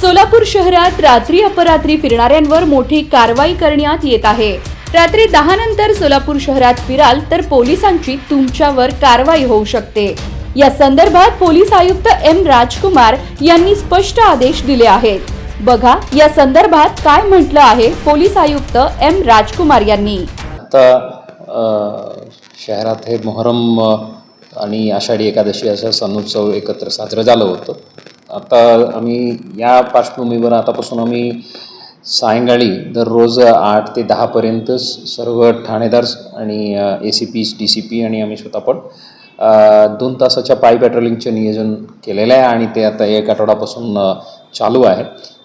सोलापूर शहरात रात्री अपरात्री फिरणाऱ्यांवर मोठी कारवाई करण्यात येत आहे. रात्री दहा नंतर सोलापूर शहरात फिराल तर पोलिसांची तुमच्यावर कारवाई होऊ शकते. या संदर्भात पोलीस आयुक्त एम राजकुमार यांनी स्पष्ट आदेश दिले आहेत. बघा या संदर्भात काय म्हटलं आहे पोलीस आयुक्त एम राजकुमार यांनी. आता शहरात हे मोहरम आणि आषाढी एकादशी असा सण उत्सव एकत्र साजरं झालं होतं. आता आम्ही या पार्श्वभूमीवर आतापासून आम्ही सायंकाळी दररोज आठ ते दहापर्यंत सर्व ठाणेदार आणि A C P D C P आणि आम्ही स्वतः पण दोन तासाच्या पाय पॅट्रोलिंगचे नियोजन केलेलं आहे आणि ते आता एक आठवड्यापासून चालू आहे.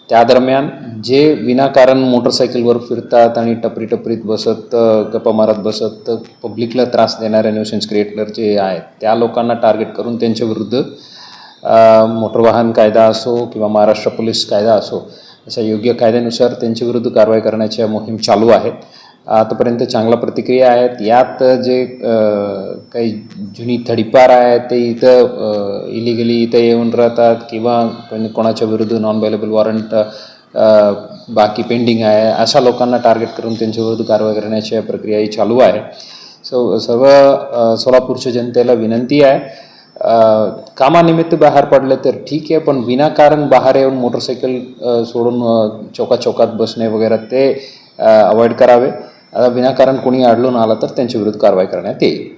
त्या दरम्यान जे विनाकारण मोटरसायकलवर फिरतात आणि टपरी टपरीत बसत गप्पा मारत बसत पब्लिकला त्रास देणारे न्यूसेन्स क्रिएटर जे आहेत त्या लोकांना टार्गेट करून त्यांच्या विरुद्ध मोटर वाहन कायदा असो किंवा महाराष्ट्र पोलीस कायदा असो अशा योग्य कायद्यानुसार त्यांच्या विरुद्ध कारवाई करण्याच्या मोहीम चालू आहेत. आतापर्यंत चांगल्या प्रतिक्रिया आहेत. यात जे काही जुनी थडीपार आहेत ते इथं इलिगली इथं येऊन राहतात किंवा कोणाच्या विरुद्ध नॉन अवेलेबल वॉरंट बाकी पेंडिंग आहे अशा लोकांना टार्गेट करून त्यांच्या विरुद्ध कारवाई करण्याच्या प्रक्रियाही चालू आहे. सो सर्व सोलापूरच्या जनतेला विनंती आहे. कामानिमित्त बाहेर पडलं तर ठीक आहे पण विनाकारण बाहेर येऊन मोटरसायकल सोडून चौका चौकात बसणे वगैरे ते अवॉइड करावे. आता विनाकारण कोणी अडलून आला तर त्यांच्या विरुद्ध कारवाई करण्यात येईल.